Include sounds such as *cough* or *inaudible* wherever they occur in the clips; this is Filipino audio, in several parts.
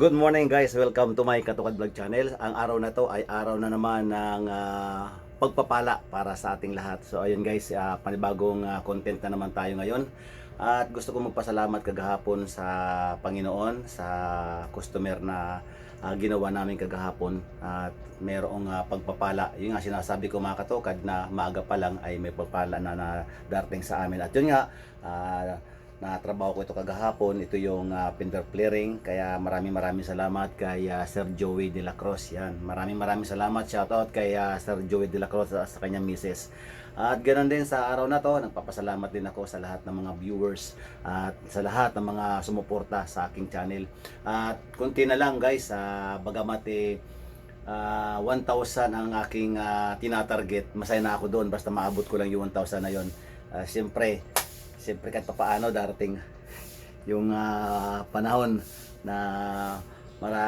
Good morning guys, welcome to my Katukad Vlog channel. Ang araw na to ay araw na naman ng ah, pagpapala para sa ating lahat. So ayun guys, ah, panibagong ah, content na naman tayo ngayon. At gusto ko magpasalamat kagahapon sa Panginoon, sa customer na ah, ginawa namin kagahapon at merong ah, pagpapala. Yung nga sinasabi ko mga katukad na maaga pa lang ay may pagpapala na, na darating sa amin. At yun nga, ah, na trabaho ko ito kagahapon. Ito yung uh, finger flaring. Kaya maraming maraming salamat kay ah, Sir Joey De La Cruz. Yan. Maraming maraming salamat. Shoutout kay ah, Sir Joey De La Cruz at sa kanyang misis. At ganoon din sa araw na to, nagpapasalamat din ako sa lahat ng mga viewers at sa lahat ng mga sumuporta sa aking channel. At kunti na lang guys, uh, bagamat eh, ah, 1,000 ang aking ah, tinatarget. Masaya na ako doon basta maabot ko lang yung 1,000 na yon. Ah, Siyempre, siyempre kahit paano darating yung ah, panahon na mara,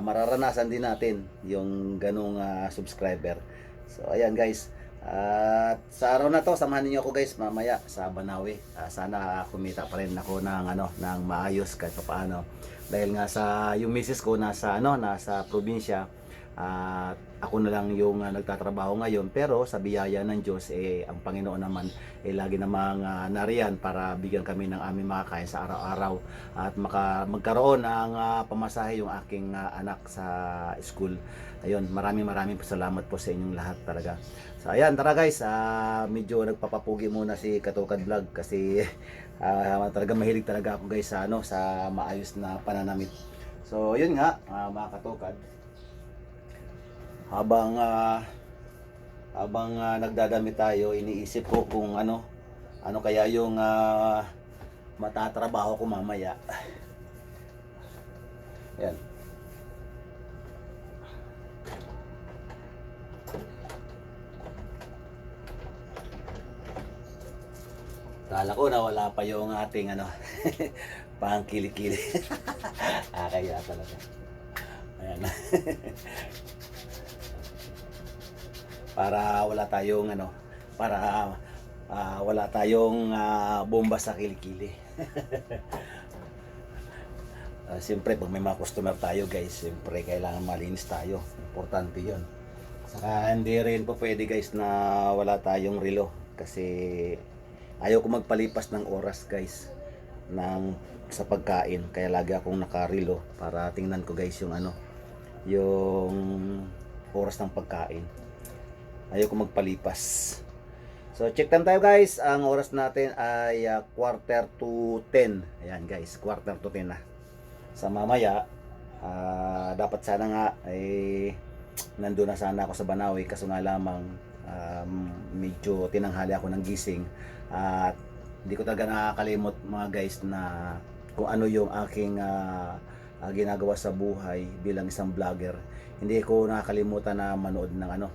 mararanasan din natin yung ganong ah, subscriber. So ayan guys. At sa araw na to, samahan niyo ako guys mamaya sa Banawi. Ah, sana kumita pa rin ako ng ano ng maayos kahit paano. Dahil nga sa yung misis ko nasa ano nasa probinsya at ako na lang yung ah, nagtatrabaho ngayon pero sa biyaya ng Diyos eh ang Panginoon naman eh lagi namang ah, nariyan para bigyan kami ng aming makakain sa araw-araw at maka, magkaroon ng ah, pamasahe yung aking ah, anak sa school. Ayun, maraming maraming salamat po sa inyong lahat talaga. So ayan, tara guys, ah, medyo nagpapapugi muna si Katukad Vlog kasi *laughs* ah, talaga mahilig talaga ako guys sa ano sa maayos na pananamit. So yun nga, ah, mga katukad, habang ah, habang ah, nagdadamit tayo, iniisip ko kung ano ano kaya yung ah, matatrabaho ko mamaya. Yan. Kala ko na wala pa yung ating ano, *laughs* pang kilikili. *laughs* ah, kaya talaga. Ayan. *laughs* para wala tayong ano para ah, wala tayong ah, bomba sa kilikili. *laughs* Ah, Siyempre, pag may mga customer tayo guys, siyempre kailangan malinis tayo. Importante yon. Saka hindi rin po pwede guys na wala tayong relo. Kasi ayaw ko magpalipas ng oras guys ng sa pagkain. Kaya lagi akong nakarilo para tingnan ko guys yung ano yung oras ng pagkain ayoko magpalipas. So check time tayo guys. Ang oras natin ay ah, quarter to 10. Ayan guys, quarter to 10 na. Sa mamaya, ah, dapat sana nga ay nandun na sana ako sa Banawi kaso nga lamang um, medyo tinanghali ako ng gising at hindi ko talaga nakakalimot mga guys na kung ano yung aking ah, ah, ginagawa sa buhay bilang isang vlogger. Hindi ko nakakalimutan na manood ng ano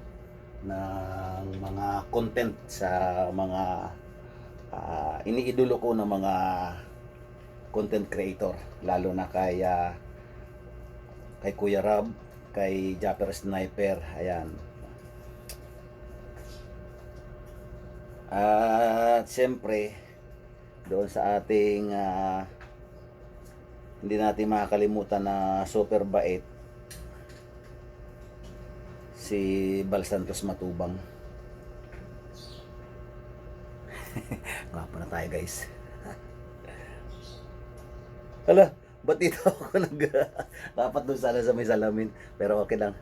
ng mga content sa mga ah, iniidolo ko ng mga content creator. Lalo na kay ah, kay Kuya Rab kay Japper Sniper. Ayan. At siyempre doon sa ating ah, hindi natin makakalimutan na super bait si Bal Santos Matubang. *laughs* Gwapo na tayo guys. *laughs* Hala, ba't dito *laughs* ako nag... Dapat doon sana sa may salamin. Pero okay lang.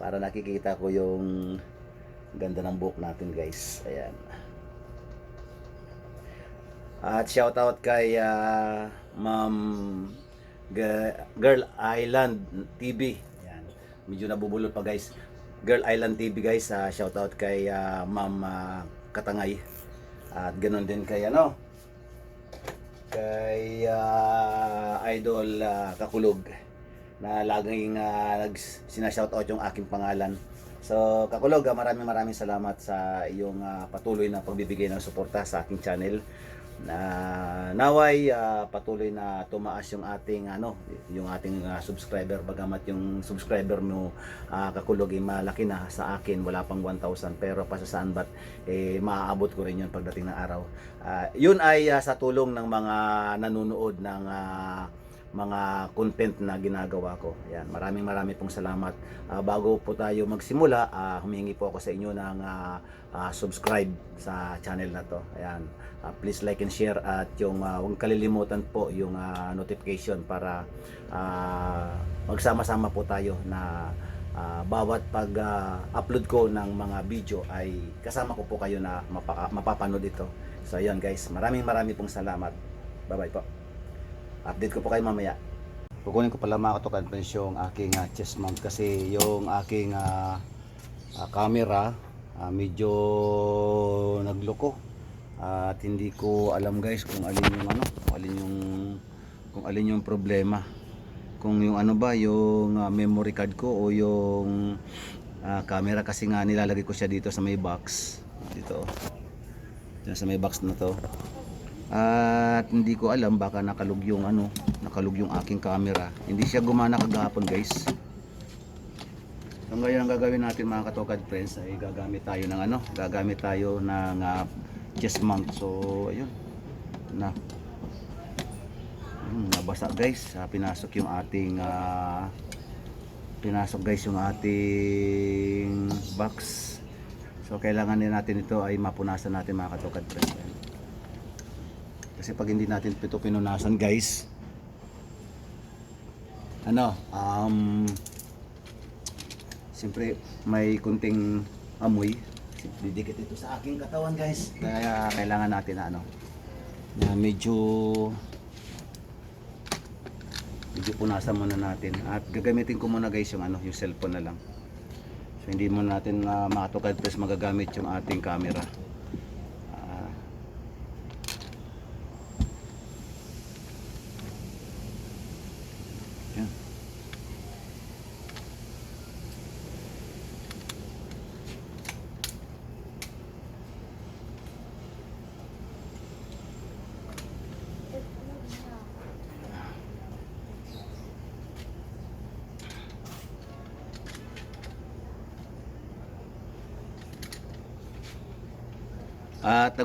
Para nakikita ko yung ganda ng buhok natin guys. Ayan. At shout out kay ah, Ma'am Girl Island TV. Ayan. Medyo nabubulol pa guys. Girl Island TV guys, ah, shout out kay ah, Ma'am ah, Katangay. At ganoon din kay ano kay ah, Idol ah, Kakulog na laging uh, sinashout out yung aking pangalan. So, Kakulog, maraming maraming salamat sa iyong ah, patuloy na pagbibigay ng suporta sa aking channel. Na naway ah, patuloy na tumaas yung ating ano, yung ating ah, subscriber bagamat yung subscriber mo ah, Kakulog ay malaki na sa akin, wala pang 1,000 pero pa sa saan ba't eh maaabot ko rin yun pagdating ng araw. Ah, yun ay ah, sa tulong ng mga nanonood ng ah, mga content na ginagawa ko. Ayan, maraming maraming pong salamat. Ah, bago po tayo magsimula, ah, humingi po ako sa inyo ng ah, ah, subscribe sa channel na to. Ayan, ah, please like and share at yung ah, huwag kalilimutan po yung ah, notification para ah, magsama-sama po tayo na ah, bawat pag-upload ko ng mga video ay kasama ko po kayo na mapa- mapapanood ito. So ayun guys, maraming maraming pong salamat. Bye-bye po. Update ko po kayo mamaya. Kukunin ko pala mga katukan yung aking ah, chest mount kasi yung aking ah, ah, camera ah, medyo nagloko. At hindi ko alam guys kung alin yung ano kung alin yung kung alin yung problema. Kung yung ano ba yung ah, memory card ko o yung ah, camera. Kasi nga nilalagay ko siya dito sa may box. Dito. Dito sa may box na to at hindi ko alam baka nakalug yung ano nakalug yung aking camera. Hindi siya gumana kagahapon guys. So ngayon ang gagawin natin mga katokad friends ay gagamit tayo ng ano gagamit tayo ng ah, chest mount. So ayun. Na. Hmm, nabasa guys. Ah, pinasok yung ating ah, pinasok guys yung ating box. So kailangan din natin ito ay mapunasan natin mga katokad friends. Kasi pag hindi natin ito pinunasan guys. Ano um siyempre may kunting amoy. Didikit ito sa aking katawan guys. Kaya kailangan natin na ano na medyo medyo punasan muna natin. At gagamitin ko muna guys yung ano yung cellphone na lang. So hindi muna natin na mga tukad press magagamit yung ating camera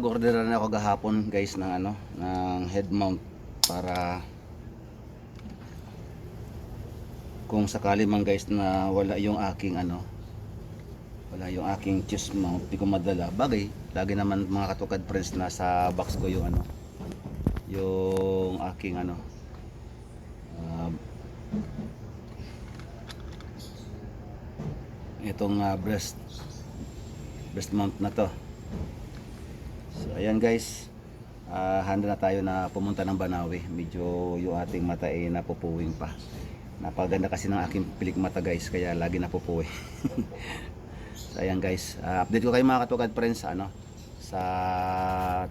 nag-order na ako gahapon guys ng ano, ng head mount para kung sakali man guys na wala yung aking ano wala yung aking chest mount di ko madala. Bagay lagi naman mga katukad friends na sa box ko yung ano yung aking ano um, itong ah, breast breast mount na to So ayan guys, ah, handa na tayo na pumunta ng Banawi. Medyo yung ating mata ay napupuwing pa. Napaganda kasi ng aking pilik mata guys, kaya lagi napupuwi. *laughs* so ayan guys, ah, update ko kayo mga katukad friends ano, sa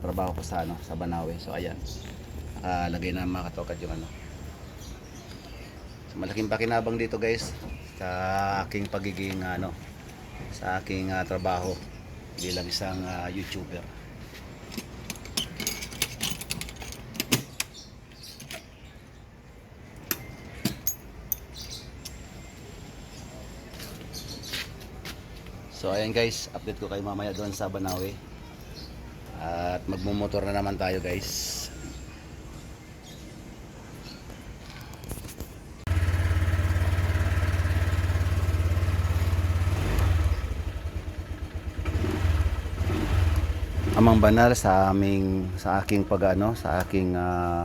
trabaho ko sa ano, sa Banawi. So ayan, nakalagay na mga katukad yung ano. So, malaking pakinabang dito guys sa aking pagiging ano, sa aking ah, trabaho bilang isang ah, YouTuber. So ayan guys, update ko kayo mamaya doon sa Banawi. At magmumotor na naman tayo guys. Amang banal sa aming sa aking pag-ano, sa aking ah,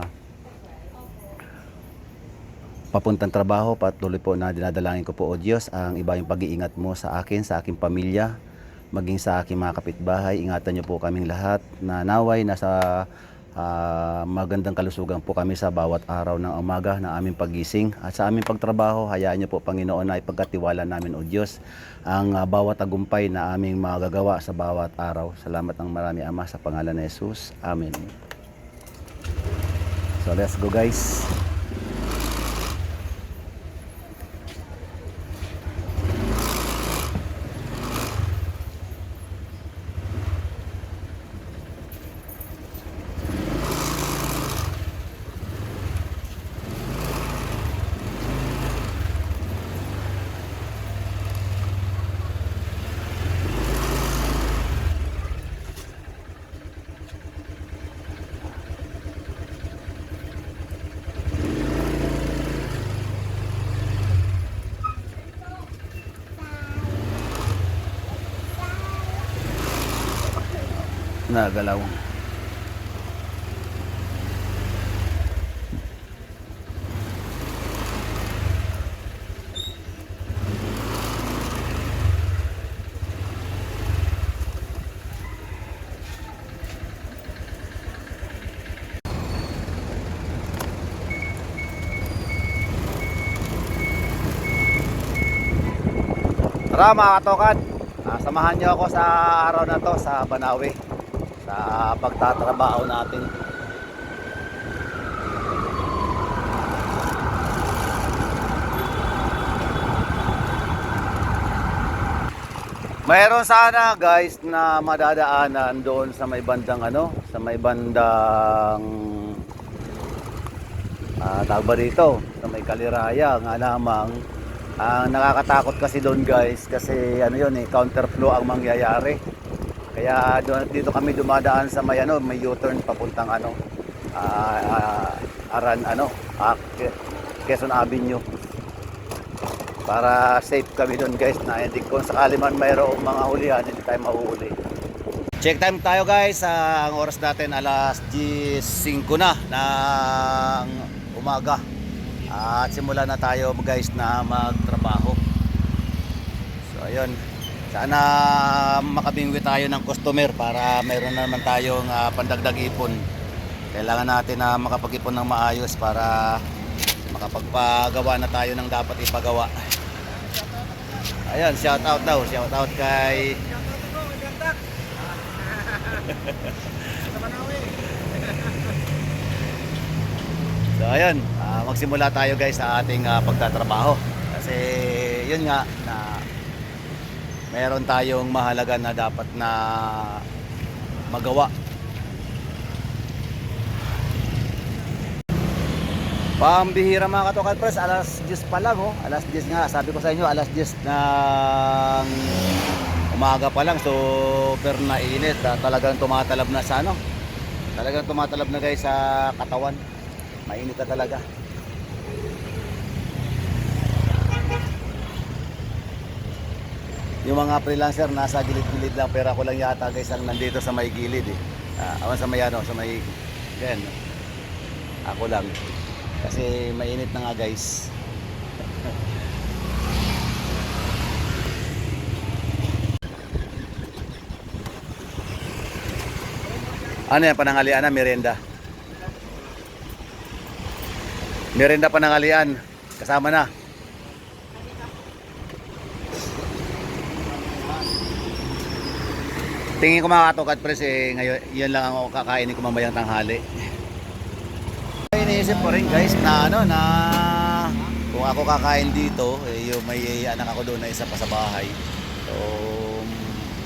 papuntang trabaho patuloy po na dinadalangin ko po o Diyos ang iba yung pag-iingat mo sa akin, sa aking pamilya, maging sa aking mga kapitbahay. Ingatan niyo po kaming lahat na naway nasa ah, magandang kalusugan po kami sa bawat araw ng umaga ng aming pagising at sa aming pagtrabaho. Hayaan niyo po Panginoon na ipagkatiwala namin o Diyos ang ah, bawat tagumpay na aming magagawa sa bawat araw. Salamat ng marami Ama sa pangalan ni Jesus. Amen. So let's go guys. Na galaw. Tara mga katokan, ah, samahan niyo ako sa araw na to sa Banawi sa pagtatrabaho natin. Mayroon sana guys na madadaanan doon sa may bandang ano, sa may bandang ah tawag dito, sa may Kaliraya nga lamang ang nakakatakot kasi doon guys kasi ano yun eh counterflow ang mangyayari. Kaya dito kami dumadaan sa may ano, may U-turn papuntang ano ah, ah, Aran ano, Ke- Quezon Avenue. Para safe kami doon guys na hindi kung sakali man mayroong mga hulihan hindi tayo mahuhuli. Check time tayo guys. Ah, ang oras natin alas 10.05 na ng umaga. At simula na tayo guys na magtrabaho. So ayun. Sana makabingwi tayo ng customer para mayroon na naman tayong ah, pandagdag ipon. Kailangan natin na makapag-ipon ng maayos para makapagpagawa na tayo ng dapat ipagawa. Ayun, shout out daw. Shout out kay *laughs* So ayun, ah, magsimula tayo guys sa ating ah, pagtatrabaho. Kasi yun nga meron tayong mahalaga na dapat na magawa. Pambihira mga katokan press, alas 10 pa lang oh. Alas 10 nga, sabi ko sa inyo, alas 10 ng umaga pa lang. So, per na init, ah, talagang tumatalab na sa ano. Talagang tumatalab na guys sa katawan. Mainit na talaga. Yung mga freelancer nasa gilid-gilid lang pero ako lang yata guys ang nandito sa may gilid eh. Ah, awan sa may ano, sa may yan. Ako lang. Kasi mainit na nga guys. *laughs* ano yan, panangalian na, merienda? Merienda panangalian. Kasama na. Tingin ko mga katokat pres eh, ngayon, yan lang ang kakainin ko mamayang tanghali. Iniisip ko rin guys na ano na kung ako kakain dito, eh, yung may anak ako doon na isa pa sa bahay. So,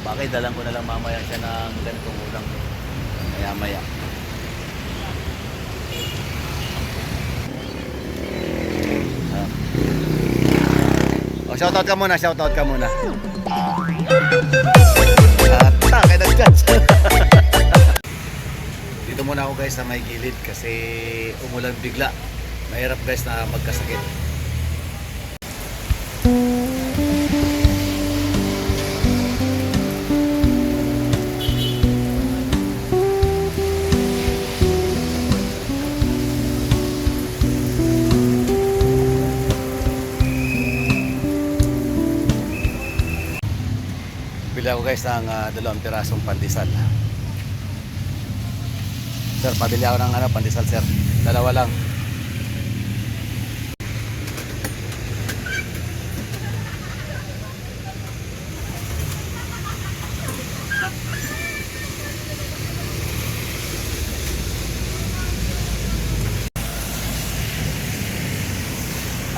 bakit dalang ko na lang mamaya siya ng ganitong ulang. Maya maya. O, shoutout ka muna, shoutout ka muna. At takay na dyan. Dito muna ako guys sa may gilid kasi umulan bigla. Mahirap guys na magkasakit. Guys ng ah, dalawang pirasong pandesal. Sir, pabili ako ng ano, pandesal sir. Dalawa lang.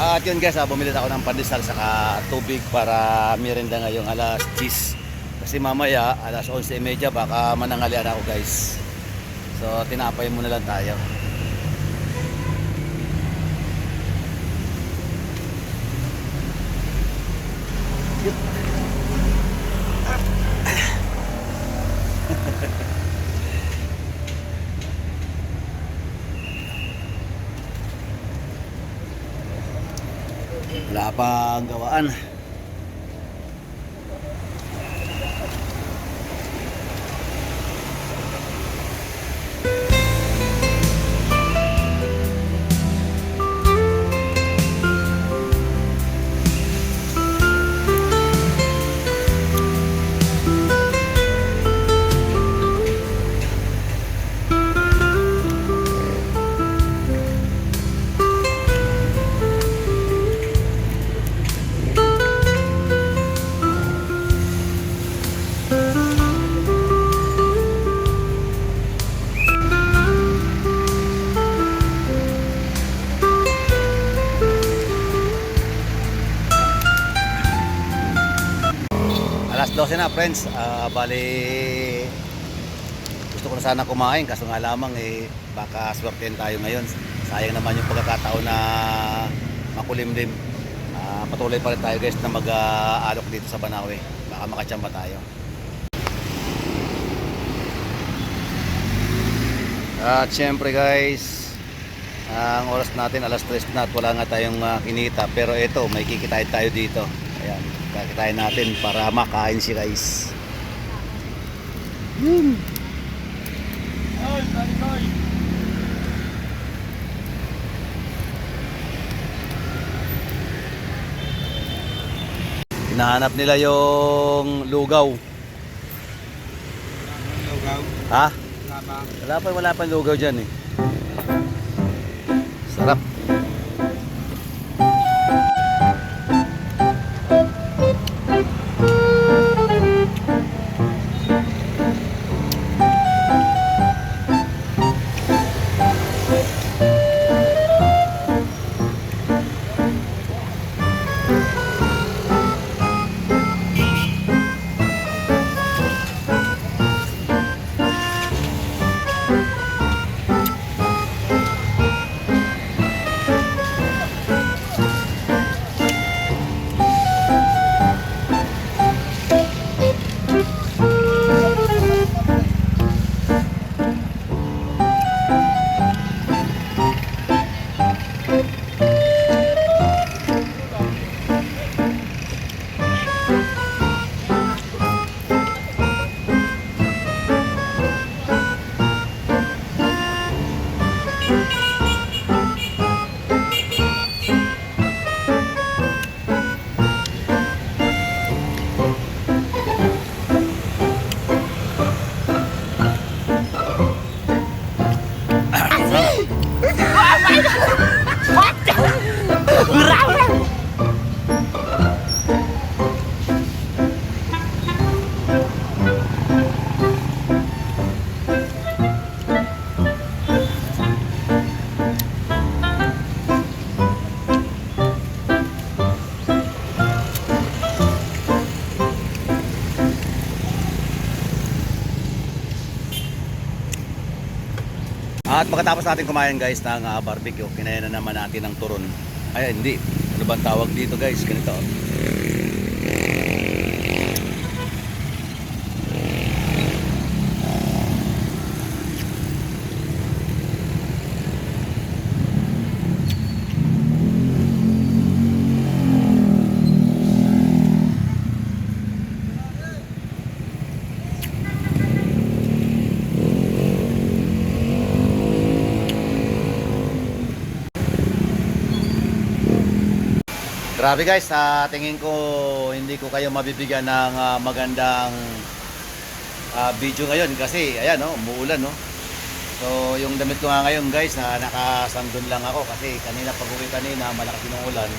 At yun guys, ah, bumili ako ng pandesal saka tubig para merienda ngayong alas 10. Kasi mamaya, alas 11.30 baka manangalian ako guys. So, tinapay muna lang tayo. Wala pang gawaan. 12 na, friends. Ah, bali, gusto ko na sana kumain kaso nga lamang eh baka swertein tayo ngayon. Sayang naman yung pagkakataon na makulimlim. Ah, patuloy pa rin tayo guys na mag-aalok dito sa Banawe. Baka makachamba tayo. At syempre guys, ang oras natin alas 3 na at wala nga tayong ah, kinita. Pero ito, may kikitain tayo dito. Ayan, kakitain natin para makain si guys. Yun. Hinahanap nila yung lugaw. Lugaw, Ha? Wala pa, wala pa lugaw dyan eh. At pagkatapos natin kumain guys ng ah, barbecue, kinaya na naman natin ng turon. Ay hindi, ano bang tawag dito guys? Ganito. Grabe guys, sa tingin ko hindi ko kayo mabibigyan ng ah, magandang ah, video ngayon kasi ayan no, umuulan no. So yung damit ko nga ngayon guys, na nakasandun lang ako kasi kanina pag uwi kanina malakas yung ulan.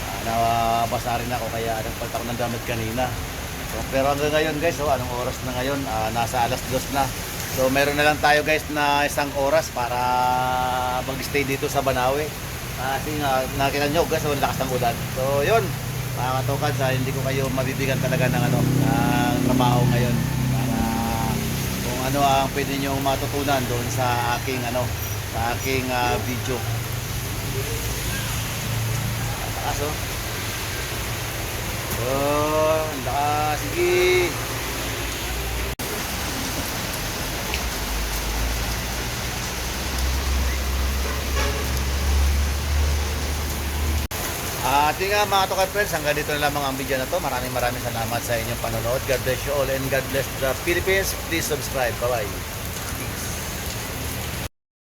Ah, nabasa rin ako kaya nagpalit ako ng damit kanina. So, pero hanggang ngayon guys, oh, anong oras na ngayon? Ah, nasa alas dos na. So meron na lang tayo guys na isang oras para mag-stay dito sa Banawe. Kasi nga, nakita nyo guys, ang lakas ng ulan. So yun, mga katukad, sa hindi ko kayo mabibigyan talaga ng ano, ng trabaho ngayon. Para kung ano ang pwede nyo matutunan doon sa aking ano, sa aking ah, video. Taas oh. Oh, ang lakas. Sige. At yun nga mga tukad friends, hanggang dito na lamang ang video na to. Maraming maraming salamat sa inyong panonood. God bless you all and God bless the Philippines. Please subscribe. Bye-bye.